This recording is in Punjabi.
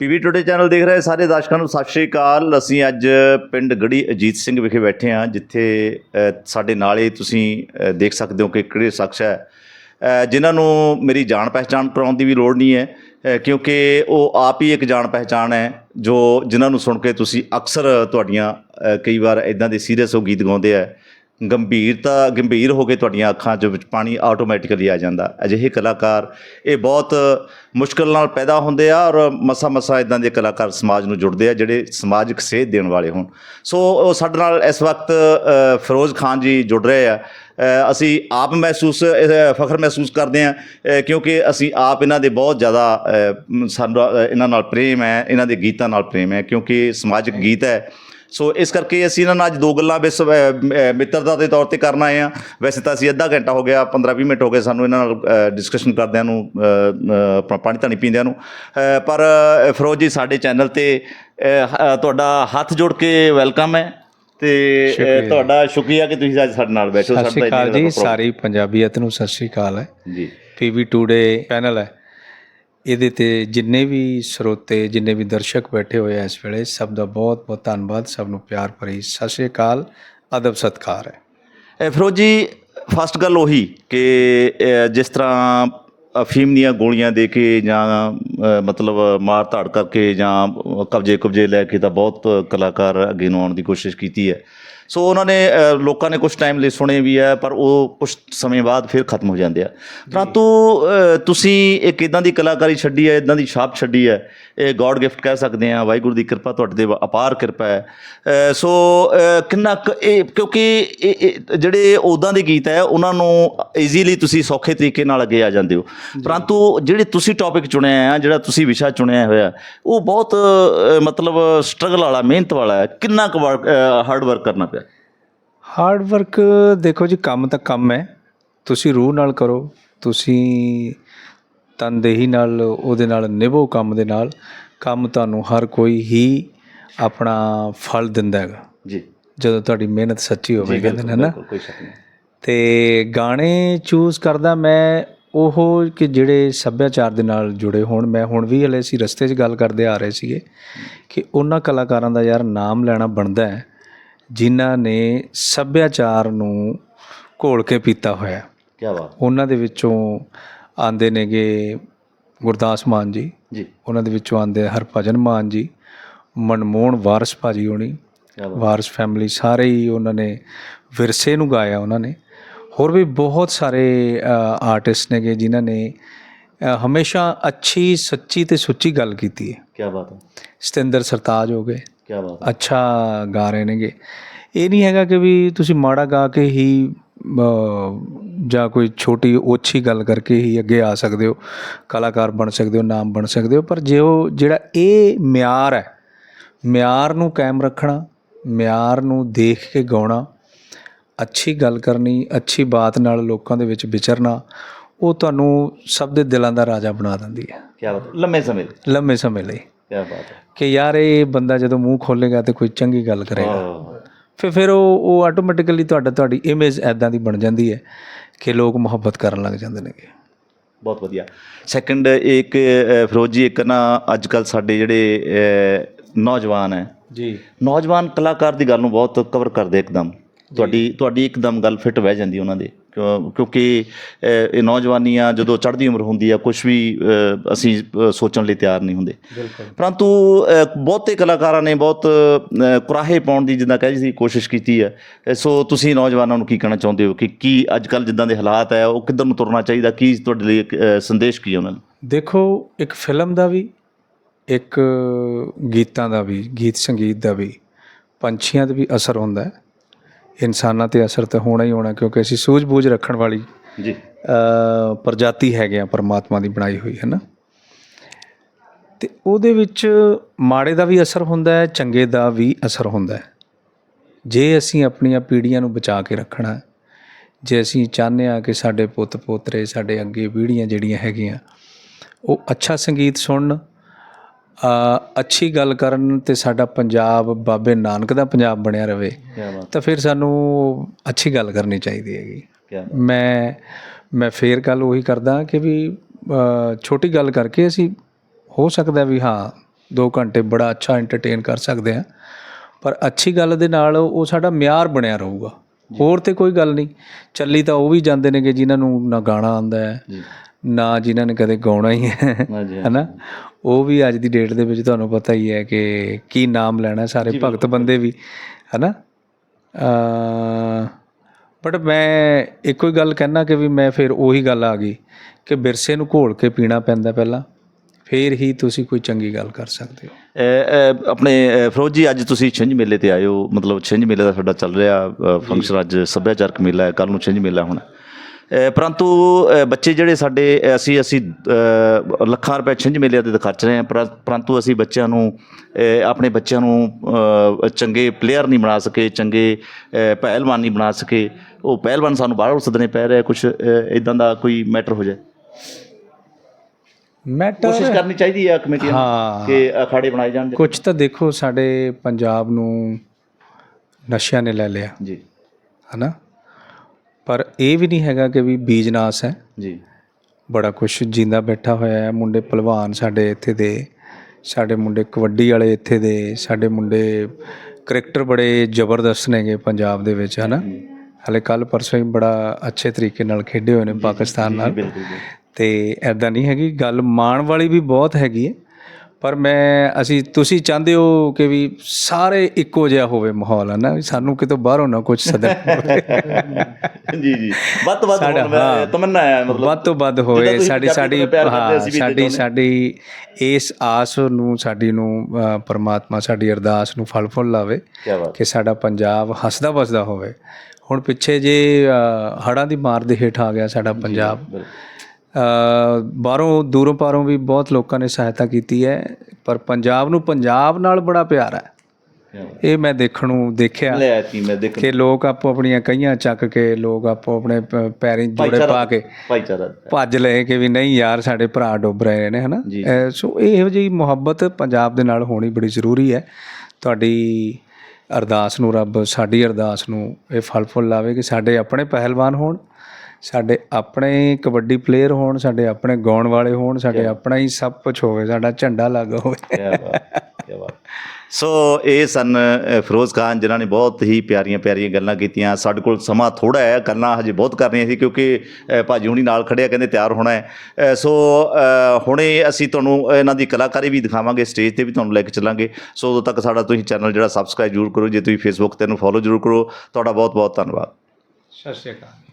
ਪੀਵੀ ਟੁਡੇ ਚੈਨਲ ਦੇਖ ਰਹੇ ਸਾਰੇ ਦਰਸ਼ਕਾਂ ਨੂੰ ਸਤਿ ਸ਼੍ਰੀ ਅਕਾਲ। ਅਸੀਂ ਅੱਜ ਪਿੰਡ ਗੜੀ ਅਜੀਤ ਸਿੰਘ ਵਿਖੇ ਬੈਠੇ ਹਾਂ, ਜਿੱਥੇ ਸਾਡੇ ਨਾਲ ਹੀ ਤੁਸੀਂ ਦੇਖ ਸਕਦੇ ਹੋ ਕਿ ਕਿਹੜੇ ਸ਼ਖਸ ਹੈ। ਜਿਨ੍ਹਾਂ ਨੂੰ ਮੇਰੀ ਜਾਣ ਪਹਿਚਾਣ ਕਰਾਉਣ ਦੀ ਵੀ ਲੋੜ ਨਹੀਂ ਹੈ ਕਿਉਂਕਿ ਉਹ ਆਪ ਹੀ ਇੱਕ ਜਾਣ ਪਹਿਚਾਣ ਹੈ, ਜੋ ਜਿਨ੍ਹਾਂ ਨੂੰ ਸੁਣ ਕੇ ਤੁਸੀਂ ਅਕਸਰ ਤੁਹਾਡੀਆਂ ਕਈ ਵਾਰ ਇਦਾਂ ਦੇ ਸੀਰੀਅਸ ਹੋ ਗੀਤ ਗਾਉਂਦੇ ਆ। ਗੰਭੀਰਤਾ, ਗੰਭੀਰ ਹੋ ਕੇ ਤੁਹਾਡੀਆਂ ਅੱਖਾਂ 'ਚ ਵਿੱਚ ਪਾਣੀ ਆਟੋਮੈਟਿਕਲੀ ਆ ਜਾਂਦਾ। ਅਜਿਹੇ ਕਲਾਕਾਰ, ਇਹ ਬਹੁਤ ਮੁਸ਼ਕਲ ਨਾਲ ਪੈਦਾ ਹੁੰਦੇ ਆ ਔਰ ਮਸਾ ਮਸਾ ਇਦਾਂ ਦੇ ਕਲਾਕਾਰ ਸਮਾਜ ਨੂੰ ਜੁੜਦੇ ਆ, ਜਿਹੜੇ ਸਮਾਜਿਕ ਸੇਧ ਦੇਣ ਵਾਲੇ ਹੋਣ। ਸੋ ਉਹ ਸਾਡੇ ਨਾਲ ਇਸ ਵਕਤ ਫਿਰੋਜ਼ ਖਾਨ ਜੀ ਜੁੜ ਰਹੇ ਆ। ਅਸੀਂ ਆਪ ਮਹਿਸੂਸ ਫਖਰ ਮਹਿਸੂਸ ਕਰਦੇ ਹਾਂ ਕਿਉਂਕਿ ਅਸੀਂ ਆਪ ਇਹਨਾਂ ਦੇ ਬਹੁਤ ਜ਼ਿਆਦਾ ਸਾਨੂੰ ਇਹਨਾਂ ਨਾਲ ਪ੍ਰੇਮ ਹੈ, ਇਹਨਾਂ ਦੇ ਗੀਤਾਂ ਨਾਲ ਪ੍ਰੇਮ ਹੈ, ਕਿਉਂਕਿ ਸਮਾਜਿਕ ਗੀਤ ਹੈ। ਸੋ ਇਸ ਕਰਕੇ ਅਸੀਂ ਇਹਨਾਂ ਨਾਲ ਅੱਜ ਦੋ ਗੱਲਾਂ ਅ, ਮਿੱਤਰਤਾ ਦੇ ਤੌਰ ਤੇ ਕਰਨ ਆਏ ਆ ਵੈਸੇ ਤਾਂ ਅਸੀਂ ਅੱਧਾ ਘੰਟਾ ਹੋ ਗਿਆ 15-20 ਮਿੰਟ ਹੋ ਗਏ ਸਾਨੂੰ ਇਹਨਾਂ ਨਾਲ ਡਿਸਕਸ਼ਨ ਕਰਦਿਆਂ ਨੂੰ ਆਪਣਾ ਪਾਣੀ ਧਾਣੀ ਪੀਂਦਿਆਂ ਨੂੰ। ਪਰ ਫਿਰੋਜ਼ ਜੀ ਸਾਡੇ ਚੈਨਲ ਤੇ ਤੁਹਾਡਾ ਹੱਥ ਜੋੜ ਕੇ ਵੈਲਕਮ ਹੈ ਤੇ। ਤੁਹਾਡਾ ਸ਼ੁਕਰੀਆ ਕਿ ਤੁਸੀਂ ਅੱਜ ਸਾਡੇ ਨਾਲ ਬੈਠੇ ਸਾਡਾ ਅਕਾਲ ਜੀ ਸਾਰੀ ਪੰਜਾਬੀਅਤ ਨੂੰ ਸਤਿ ਸ਼੍ਰੀ ਅਕਾਲ ਹੈ। ਜੀ। ਪੀਵੀ ਟੂਡੇ ਚੈਨਲ ਹੈ। ਇਹਦੇ ਤੇ ਜਿੰਨੇ ਵੀ ਸਰੋਤੇ, ਜਿੰਨੇ ਵੀ ਦਰਸ਼ਕ ਬੈਠੇ ਹੋਏ ਆ ਇਸ ਵੇਲੇ, ਸਭ ਦਾ ਬਹੁਤ ਬਹੁਤ ਧੰਨਵਾਦ, ਸਭ ਨੂੰ ਪਿਆਰ ਭਰੀ ਸਤਿ ਸ਼੍ਰੀ ਅਕਾਲ, ਅਦਬ ਸਤਕਾਰ ਹੈ। ਇਹ ਫਿਰੋਜ਼ ਜੀ ਫਸਟ ਗੱਲ ਉਹੀ ਕਿ ਜਿਸ ਤਰ੍ਹਾਂ ਅਫੀਮ ਦੀਆਂ ਗੋਲੀਆਂ ਦੇ ਕੇ ਜਾਂ ਮਤਲਬ ਮਾਰ ਧਾੜ ਕਰਕੇ ਜਾਂ ਕਬਜ਼ੇ ਕਬਜ਼ੇ ਲੈ ਕੇ ਤਾਂ ਬਹੁਤ ਕਲਾਕਾਰ ਅੱਗੇ ਨੂੰ ਆਉਣ ਦੀ ਕੋਸ਼ਿਸ਼ ਕੀਤੀ ਹੈ। ਸੋ ਉਹਨਾਂ ਨੇ ਲੋਕਾਂ ਨੇ ਕੁਝ ਟਾਈਮ ਲਈ ਸੁਣੇ ਵੀ ਹੈ ਪਰ ਉਹ ਕੁਝ ਸਮੇਂ ਬਾਅਦ ਫਿਰ ਖਤਮ ਹੋ ਜਾਂਦੇ ਆ। ਪਰੰਤੂ ਤੁਸੀਂ ਇੱਕ ਇਦਾਂ ਦੀ ਕਲਾਕਾਰੀ ਛੱਡੀ ਹੈ ਇਦਾਂ ਦੀ ਛਾਪ ਛੱਡੀ ਹੈ ਇਹ ਗੋਡ ਗਿਫਟ ਕਹਿ ਸਕਦੇ ਆ ਵਾਹਿਗੁਰੂ ਦੀ ਕਿਰਪਾ ਤੁਹਾਡੇ ਤੇ ਅਪਾਰ ਕਿਰਪਾ ਹੈ। ਸੋ ਕਿੰਨਾ ਕੁ ਇਹ ਕਿਉਂਕਿ ਜਿਹੜੇ ਉਦਾਂ ਦੇ ਗੀਤ ਹੈ ਉਹਨਾਂ ਨੂੰ ਈਜ਼ੀਲੀ ਤੁਸੀਂ ਸੌਖੇ ਤਰੀਕੇ ਨਾਲ ਅੱਗੇ ਆ ਜਾਂਦੇ ਹੋ। ਪਰੰਤੂ ਜਿਹੜੇ ਤੁਸੀਂ ਟੌਪਿਕ ਚੁਣਿਆ ਹੈ ਜਿਹੜਾ ਤੁਸੀਂ ਵਿਸ਼ਾ ਚੁਣਿਆ ਹੋਇਆ ਉਹ ਬਹੁਤ ਮਤਲਬ ਸਟਰਗਲ ਵਾਲਾ ਮਿਹਨਤ ਵਾਲਾ ਹੈ। ਕਿੰਨਾ ਕੁ ਹਾਰਡ ਵਰਕ ਕਰਨਾ ਪਿਆ। ਹਾਰਡ ਵਰਕ ਦੇਖੋ ਜੀ ਕੰਮ ਤਾਂ ਕੰਮ ਹੈ। ਤੁਸੀਂ ਰੂਹ ਨਾਲ ਕਰੋ ਤੁਸੀਂ ਤਨਦੇਹੀ ਨਾਲ ਉਹਦੇ ਨਾਲ ਨਿਭੋ ਕੰਮ ਦੇ ਨਾਲ। ਕੰਮ ਤੁਹਾਨੂੰ ਹਰ ਕੋਈ ਹੀ ਆਪਣਾ ਫਲ ਦਿੰਦਾ ਹੈਗਾ। ਜੀ। ਜਦੋਂ ਤੁਹਾਡੀ ਮਿਹਨਤ ਸੱਚੀ ਹੋਵੇ ਕਹਿੰਦੇ ਨੇ ਨਾ। ਕੋਈ ਸ਼ੱਕ ਨਹੀਂ। ਤੇ ਗਾਣੇ ਚੂਜ਼ ਕਰਦਾ ਮੈਂ ਉਹ ਕਿ ਜਿਹੜੇ ਸੱਭਿਆਚਾਰ ਦੇ ਨਾਲ ਜੁੜੇ ਹੋਣ। ਮੈਂ ਹੁਣ ਵੀ ਹਲੇ ਅਸੀਂ ਰਸਤੇ 'ਚ ਗੱਲ ਕਰਦੇ ਆ ਰਹੇ ਸੀਗੇ ਕਿ ਉਹਨਾਂ ਕਲਾਕਾਰਾਂ ਦਾ ਯਾਰ ਨਾਮ ਲੈਣਾ ਬਣਦਾ ਹੈ। ਜਿਨ੍ਹਾਂ ਨੇ ਸੱਭਿਆਚਾਰ ਨੂੰ ਘੋਲ ਕੇ ਪੀਤਾ ਹੋਇਆ ਕੀ ਬਾਤ। ਉਹਨਾਂ ਦੇ ਵਿੱਚੋਂ ਆਂਦੇ ਨੇਗੇ ਗੁਰਦਾਸ ਮਾਨ ਜੀ। ਜੀ। ਉਹਨਾਂ ਦੇ ਵਿੱਚੋਂ ਆਂਦੇ ਹਰਭਜਨ ਮਾਨ ਜੀ ਮਨਮੋਹਨ ਵਾਰਸ ਭਾਜੀ ਹੋਣੀ ਵਾਰਸ ਫੈਮਿਲੀ ਸਾਰੇ ਹੀ ਉਹਨਾਂ ਨੇ ਵਿਰਸੇ ਨੂੰ ਗਾਇਆ ਉਹਨਾਂ ਨੇ। ਹੋਰ ਵੀ ਬਹੁਤ ਸਾਰੇ ਆਰਟਿਸਟ ਨੇਗੇ ਜਿਨ੍ਹਾਂ ਨੇ ਹਮੇਸ਼ਾ ਅੱਛੀ ਸੱਚੀ ਤੇ ਸੁੱਚੀ ਗੱਲ ਕੀਤੀ ਹੈ। ਕੀ ਬਾਤ ਹੈ। ਸਤਿੰਦਰ ਸਰਤਾਜ ਹੋ ਗਏ। ਕੀ ਬਾਤ ਹੈ। ਅੱਛਾ ਗਾ ਰਹੇ ਨੇਗੇ। ਇਹ ਨਹੀਂ ਹੈਗਾ ਕਿ ਵੀ ਤੁਸੀਂ ਮਾੜਾ ਗਾ ਕੇ ਹੀ ਜਾਂ ਕੋਈ ਛੋਟੀ ਓਛੀ ਗੱਲ ਕਰਕੇ ਹੀ ਅੱਗੇ ਆ ਸਕਦੇ ਹੋ। ਕਲਾਕਾਰ ਬਣ ਸਕਦੇ ਹੋ ਨਾਮ ਬਣ ਸਕਦੇ ਹੋ। ਪਰ ਜੇ ਉਹ ਜਿਹੜਾ ਇਹ ਮਿਆਰ ਹੈ ਮਿਆਰ ਨੂੰ ਕਾਇਮ ਰੱਖਣਾ ਮਿਆਰ ਨੂੰ ਦੇਖ ਕੇ ਗਾਉਣਾ ਅੱਛੀ ਗੱਲ ਕਰਨੀ ਅੱਛੀ ਬਾਤ ਨਾਲ ਲੋਕਾਂ ਦੇ ਵਿੱਚ ਵਿਚਰਨਾ ਉਹ ਤੁਹਾਨੂੰ ਸਭ ਦੇ ਦਿਲਾਂ ਦਾ ਰਾਜਾ ਬਣਾ ਦਿੰਦੀ ਹੈ। ਕੀ ਬਾਤ ਲੰਮੇ ਸਮੇਂ ਲਈ। ਲੰਮੇ ਸਮੇਂ ਲਈ। ਕੀ ਬਾਤ ਹੈ। ਕਿ ਯਾਰ ਇਹ ਬੰਦਾ ਜਦੋਂ ਮੂੰਹ ਖੋਲੇਗਾ ਤੇ ਕੋਈ ਚੰਗੀ ਗੱਲ ਕਰੇਗਾ। ਫਿਰ ਫਿਰ ਉਹ ਉਹ ਆਟੋਮੈਟਿਕਲੀ ਤੁਹਾਡਾ ਤੁਹਾਡੀ ਇਮੇਜ ਐਦਾਂ ਦੀ ਬਣ ਜਾਂਦੀ ਹੈ ਕਿ ਲੋਕ ਮੁਹੱਬਤ ਕਰਨ ਲੱਗ ਜਾਂਦੇ ਨੇਗੇ। ਬਹੁਤ ਵਧੀਆ। ਸੈਕੰਡ ਇੱਕ ਫਿਰੋਜ਼ ਜੀ ਇੱਕ ਨਾ ਅੱਜ ਕੱਲ ਸਾਡੇ ਜਿਹੜੇ ਨੌਜਵਾਨ ਹੈ। ਜੀ। ਨੌਜਵਾਨ ਕਲਾਕਾਰ ਦੀ ਗੱਲ ਨੂੰ ਬਹੁਤ ਕਵਰ ਕਰਦੇ ਇੱਕਦਮ। ਤੁਹਾਡੀ ਤੁਹਾਡੀ ਇੱਕਦਮ ਗੱਲ ਫਿੱਟ ਬਹਿ ਜਾਂਦੀ ਉਹਨਾਂ ਦੇ। ਕਿਉਂਕਿ ਇਹ ਨੌਜਵਾਨੀਆਂ ਜਦੋਂ ਚੜ੍ਹਦੀ ਉਮਰ ਹੁੰਦੀ ਆ ਕੁਝ ਵੀ ਅਸੀਂ ਸੋਚਣ ਲਈ ਤਿਆਰ ਨਹੀਂ ਹੁੰਦੇ। ਪਰੰਤੂ ਬਹੁਤੇ ਕਲਾਕਾਰਾਂ ਨੇ ਬਹੁਤ ਕੁਰਾਹੇ ਪਾਉਣ ਦੀ ਜਿੱਦਾਂ ਕਹਿ ਸੀ ਕੋਸ਼ਿਸ਼ ਕੀਤੀ ਹੈ ਸੋ ਤੁਸੀਂ ਨੌਜਵਾਨਾਂ ਨੂੰ ਕੀ ਕਹਿਣਾ ਚਾਹੁੰਦੇ ਹੋ ਕਿ ਕੀ ਅੱਜ ਕੱਲ ਜਿੱਦਾਂ ਦੇ ਹਾਲਾਤ ਹੈ ਉਹ ਕਿੱਧਰ ਨੂੰ ਤੁਰਨਾ ਚਾਹੀਦਾ? ਕੀ ਤੁਹਾਡੇ ਲਈ ਸੰਦੇਸ਼ ਕੀ ਹੈ ਉਹਨਾਂ ਨੂੰ? ਦੇਖੋ ਇੱਕ ਫਿਲਮ ਦਾ ਵੀ ਇੱਕ ਗੀਤਾਂ ਦਾ ਵੀ ਗੀਤ ਸੰਗੀਤ ਦਾ ਵੀ ਪੰਛੀਆਂ ਤੇ ਵੀ ਅਸਰ ਹੁੰਦਾ ਹੈ। ਇਨਸਾਨਾਂ ਤੇ ਅਸਰ ਤਾਂ ਹੋਣਾ ਹੀ ਹੋਣਾ ਕਿਉਂਕਿ ਅਸੀਂ ਸੂਝ-ਬੂਝ ਰੱਖਣ ਵਾਲੀ ਜੀ। ਅ, ਪ੍ਰਜਾਤੀ ਹੈਗੇ ਆ ਪਰਮਾਤਮਾ ਦੀ ਬਣਾਈ ਹੋਈ ਹੈ ਨਾ ਤੇ ਉਹਦੇ ਵਿੱਚ ਮਾੜੇ ਦਾ ਵੀ ਅਸਰ ਹੁੰਦਾ ਹੈ ਚੰਗੇ ਦਾ ਵੀ ਅਸਰ ਹੁੰਦਾ ਹੈ। ਜੇ ਅਸੀਂ ਆਪਣੀਆਂ ਪੀੜ੍ਹੀਆਂ ਨੂੰ ਬਚਾ ਕੇ ਰੱਖਣਾ ਹੈ, ਜੇ ਅਸੀਂ ਚਾਹੁੰਦੇ ਆ ਕਿ ਸਾਡੇ ਪੁੱਤ ਪੋਤਰੇ ਸਾਡੇ ਅੱਗੇ ਪੀੜ੍ਹੀਆਂ ਜਿਹੜੀਆਂ ਹੈਗੀਆਂ ਉਹ ਅੱਛਾ ਸੰਗੀਤ ਸੁਣਨ ਅੱਛੀ ਗੱਲ ਕਰਨ ਤੇ ਸਾਡਾ ਪੰਜਾਬ ਬਾਬੇ ਨਾਨਕ ਦਾ ਪੰਜਾਬ ਬਣਿਆ ਰਵੇ ਕੀ ਬਾਤ ਤਾਂ ਫਿਰ ਸਾਨੂੰ ਅੱਛੀ ਗੱਲ ਕਰਨੀ ਚਾਹੀਦੀ ਹੈਗੀ। ਕੀ ਮੈਂ ਮੈਂ ਫੇਰ ਗੱਲ ਉਹੀ ਕਰਦਾ ਕਿ ਵੀ ਛੋਟੀ ਗੱਲ ਕਰਕੇ ਅਸੀਂ ਹੋ ਸਕਦਾ ਵੀ ਹਾਂ 2 ਘੰਟੇ ਬੜਾ ਅੱਛਾ ਐਂਟਰਟੇਨ ਕਰ ਸਕਦੇ ਆ ਪਰ ਅੱਛੀ ਗੱਲ ਦੇ ਨਾਲ ਉਹ ਸਾਡਾ ਮਿਆਰ ਬਣਿਆ ਰਹੂਗਾ। ਹੋਰ ਤੇ ਕੋਈ ਗੱਲ ਨਹੀਂ। ਚੱਲੀ ਤਾਂ ਉਹ ਵੀ ਜਾਂਦੇ ਨੇਗੇ ਜਿਨ੍ਹਾਂ ਨੂੰ ਨਾ ਗਾਣਾ ਆਉਂਦਾ ਹੈ। ਨਾ ਜਿਨ੍ਹਾਂ ਨੇ ਕਦੇ ਗਾਉਣਾ ਹੀ ਹੈ ਹਨਾ? ਉਹ ਵੀ ਅੱਜ ਦੀ ਡੇਟ ਦੇ ਵਿੱਚ ਤੁਹਾਨੂੰ ਪਤਾ ਹੀ ਹੈ ਕਿ ਕੀ ਨਾਮ ਲੈਣਾ ਸਾਰੇ ਭਗਤ ਬੰਦੇ ਵੀ ਹਨਾ? ਬਟ ਮੈਂ ਇੱਕੋ ਹੀ ਗੱਲ ਕਹਿਣਾ ਕਿ ਵੀ ਮੈਂ ਫਿਰ ਉਹੀ ਗੱਲ ਆ ਗਈ ਕਿ ਵਿਰਸੇ ਨੂੰ ਘੋਲ ਕੇ ਪੀਣਾ ਪੈਂਦਾ ਪਹਿਲਾਂ ਫਿਰ ਹੀ ਤੁਸੀਂ ਕੋਈ ਚੰਗੀ ਗੱਲ ਕਰ ਸਕਦੇ ਹੋ। ਅ, ਅ, ਆਪਣੇ ਅ, ਫਿਰੋਜ਼ ਜੀ ਅੱਜ ਤੁਸੀਂ ਛਿੰਝ ਮੇਲੇ ਤੇ ਆਏ ਹੋ ਮਤਲਬ ਛਿੰਝ ਮੇਲੇ ਦਾ ਸਾਡਾ ਚੱਲ ਰਿਹਾ ਫੰਕਸ਼ਨ ਅੱਜ ਸੱਭਿਆਚਾਰਕ ਮੇਲਾ ਹੈ ਕੱਲ ਨੂੰ ਛਿੰਝ ਮੇਲਾ ਹੋਣਾ। ਅ, ਪਰੰਤੂ ਬੱਚੇ ਜਿਹੜੇ ਸਾਡੇ ਅਸੀਂ ਅਸੀਂ ਲੱਖਾਂ ਰੁਪਏ ਛਿੰਝ ਮੇਲੇ ਤੇ ਖਰਚ ਰਹੇ ਹਾਂ ਪਰ- ਪਰੰਤੂ ਅਸੀਂ ਬੱਚਿਆਂ ਨੂੰ ਆਪਣੇ ਬੱਚਿਆਂ ਨੂੰ ਚੰਗੇ ਪਲੇਅਰ ਨਹੀਂ ਬਣਾ ਸਕੇ ਚੰਗੇ ਪਹਿਲਵਾਨ ਨਹੀਂ ਬਣਾ ਸਕੇ। ਉਹ ਪਹਿਲਵਾਨ ਸਾਨੂੰ ਬਾਹਰੋਂ ਸੱਦਣੇ ਪੈ ਰਿਹਾ ਕੁਝ ਇਦਾਂ ਦਾ ਕੋਈ ਮੈਟਰ ਹੋ ਜਾਏ। ਮੈਟਰ ਕੋਸ਼ਿਸ਼ ਕਰਨੀ ਚਾਹੀਦੀ ਹੈ ਕਮੇਟੀਆਂ ਨੂੰ ਹਾਂ। ਕਿ ਅਖਾੜੇ ਬਣਾਏ ਜਾਣ ਕੁਝ ਤਾਂ ਦੇਖੋ ਸਾਡੇ ਪੰਜਾਬ ਨੂੰ ਨਸ਼ਿਆਂ ਨੇ ਲੈ ਲਿਆ। ਜੀ। ਹਨਾ? ਪਰ ਇਹ ਵੀ ਨਹੀਂ ਹੈਗਾ ਕਿ ਵੀ ਬੀਜ ਨਾਸ ਹੈ। ਜੀ। ਬੜਾ ਕੁਛ ਜਿੰਦਾ ਬੈਠਾ ਹੋਇਆ ਹੈ। ਮੁੰਡੇ ਪਹਿਲਵਾਨ ਸਾਡੇ ਇੱਥੇ ਦੇ ਸਾਡੇ ਮੁੰਡੇ ਕਬੱਡੀ ਵਾਲੇ ਇੱਥੇ ਦੇ ਸਾਡੇ ਮੁੰਡੇ ਕ੍ਰਿਕਟਰ ਬੜੇ ਜ਼ਬਰਦਸਤ ਨੇਗੇ ਪੰਜਾਬ ਦੇ ਵਿੱਚ ਹਨਾ? ਹਲੇ ਕੱਲ ਪਰਸੋਂ ਹੀ ਬੜਾ ਅੱਛੇ ਤਰੀਕੇ ਨਾਲ ਖੇਡੇ ਹੋਏ ਨੇ ਪਾਕਿਸਤਾਨ ਨਾਲ। ਤੇ ਐਦਾਂ ਨਹੀਂ ਹੈਗੀ ਗੱਲ ਮਾਣ ਵਾਲੀ ਵੀ ਬਹੁਤ ਹੈਗੀ ਹੈ। ਪਰ ਮੈਂ ਅਸੀਂ ਤੁਸੀਂ ਚਾਹੁੰਦੇ ਹੋ ਕਿ ਵੀ ਸਾਰੇ ਇੱਕੋ ਜਿਹਾ ਹੋਵੇ ਮਾਹੌਲ ਹੈ ਨਾ ਵੀ ਸਾਨੂੰ ਕਿਤੋਂ ਬਾਹਰੋਂ ਨਾ ਕੁਝ ਸਦਨ ਜੀ ਜੀ। ਵੱਧ ਤੋਂ ਵੱਧ ਹੁਣ ਮੈਂ। ਤਮੰਨਾ ਹੈ ਮਤਲਬ। ਵੱਧ ਤੋਂ ਵੱਧ ਤੁਸੀਂ ਸਾਡੀ ਸਾਡੀ ਸਾਡੀ ਸਾਡੀ ਇਸ ਆਸ ਨੂੰ ਸਾਡੀ ਨੂੰ ਪ੍ਰਮਾਤਮਾ ਸਾਡੀ ਅਰਦਾਸ ਨੂੰ ਫਲ ਫੁੱਲ ਲਾਵੇ ਕੀ ਸਾਡਾ ਪੰਜਾਬ ਹੱਸਦਾ ਵਸਦਾ ਹੋਵੇ। ਹੁਣ ਪਿੱਛੇ ਜੇ ਅ, ਹੜ੍ਹਾਂ ਦੀ ਮਾਰ ਦੇ ਹੇਠ ਆ ਗਿਆ ਸਾਡਾ ਪੰਜਾਬ। ਬਾਹਰੋਂ ਦੂਰੋਂ ਪਾਰੋਂ ਵੀ ਬਹੁਤ ਲੋਕਾਂ ਨੇ ਸਹਾਇਤਾ ਕੀਤੀ ਹੈ ਪਰ ਪੰਜਾਬ ਨੂੰ ਪੰਜਾਬ ਨਾਲ ਬੜਾ ਪਿਆਰ ਹੈ। ਇਹ ਮੈਂ ਦੇਖਣ ਨੂੰ ਦੇਖਿਆ ਲੈ ਆਇਆ ਸੀ ਮੈਂ ਦੇਖ ਕਿ ਲੋਕ ਆਪੋ ਆਪਣੀਆਂ ਕਈਆਂ ਚੱਕ ਕੇ ਲੋਕ ਆਪੋ ਆਪਣੇ ਪੈਰੀਂ ਜੋੜੇ ਪਾ ਕੇ ਭਾਈਚਾਰਾ। ਭੱਜ ਲਏ ਕਿ ਵੀ ਨਹੀਂ ਯਾਰ ਸਾਡੇ ਭਰਾ ਡੁੱਬ ਰਹੇ ਨੇ ਹਨਾ? ਸੋ ਇਹੋ ਜਿਹੀ ਮੁਹੱਬਤ ਪੰਜਾਬ ਦੇ ਨਾਲ ਹੋਣੀ ਬੜੀ ਜ਼ਰੂਰੀ ਹੈ। ਤੁਹਾਡੀ ਅਰਦਾਸ ਨੂੰ ਰੱਬ ਸਾਡੀ ਅਰਦਾਸ ਨੂੰ ਇਹ ਫਲ ਫੁੱਲ ਲਾਵੇ ਕਿ ਸਾਡੇ ਆਪਣੇ ਪਹਿਲਵਾਨ ਹੋਣ ਸਾਡੇ ਆਪਣੇ ਕਬੱਡੀ ਪਲੇਅਰ ਹੋਣ ਸਾਡੇ ਆਪਣੇ ਗਾਉਣ ਵਾਲੇ ਹੋਣ ਸਾਡੇ ਆਪਣਾ ਹੀ ਸਭ ਕੁਝ ਹੋਵੇ ਸਾਡਾ ਝੰਡਾ ਲੱਗ ਹੋਵੇ। ਕੀ ਬਾਤ ਕੀ ਬਾਤ। ਸੋ ਇਹ ਸਨ ਫਿਰੋਜ਼ ਖਾਨ ਜਿਨ੍ਹਾਂ ਨੇ ਬਹੁਤ ਹੀ ਪਿਆਰੀਆਂ ਪਿਆਰੀਆਂ ਗੱਲਾਂ ਕੀਤੀਆਂ। ਸਾਡੇ ਕੋਲ ਸਮਾਂ ਥੋੜਾ ਹੈ ਗੱਲਾਂ ਹਜੇ ਬਹੁਤ ਕਰਨੀਆਂ ਸੀ ਕਿਉਂਕਿ ਭਾਜੀ ਹੁਣੀ ਨਾਲ ਖੜਿਆ ਕਹਿੰਦੇ ਤਿਆਰ ਹੋਣਾ ਹੈ। ਸੋ ਹੁਣੇ ਅਸੀਂ ਤੁਹਾਨੂੰ ਇਹਨਾਂ ਦੀ ਕਲਾਕਾਰੀ ਵੀ ਦਿਖਾਵਾਂਗੇ ਸਟੇਜ ਤੇ ਵੀ ਤੁਹਾਨੂੰ ਲੈ ਕੇ ਚੱਲਾਂਗੇ। ਸੋ ਉਦੋਂ ਤੱਕ ਸਾਡਾ ਤੁਸੀਂ ਚੈਨਲ ਜਿਹੜਾ ਸਬਸਕ੍ਰਾਈਬ ਜ਼ਰੂਰ ਕਰੋ ਜੇ ਤੁਸੀਂ ਫੇਸਬੁੱਕ ਤੇ ਨੂੰ ਫੋਲੋ ਜ਼ਰੂਰ ਕਰੋ। ਤੁਹਾਡਾ ਬਹੁਤ ਬਹੁਤ ਧੰਨਵਾਦ। ਸਤਿ ਸ਼੍ਰੀ ਅਕਾਲ।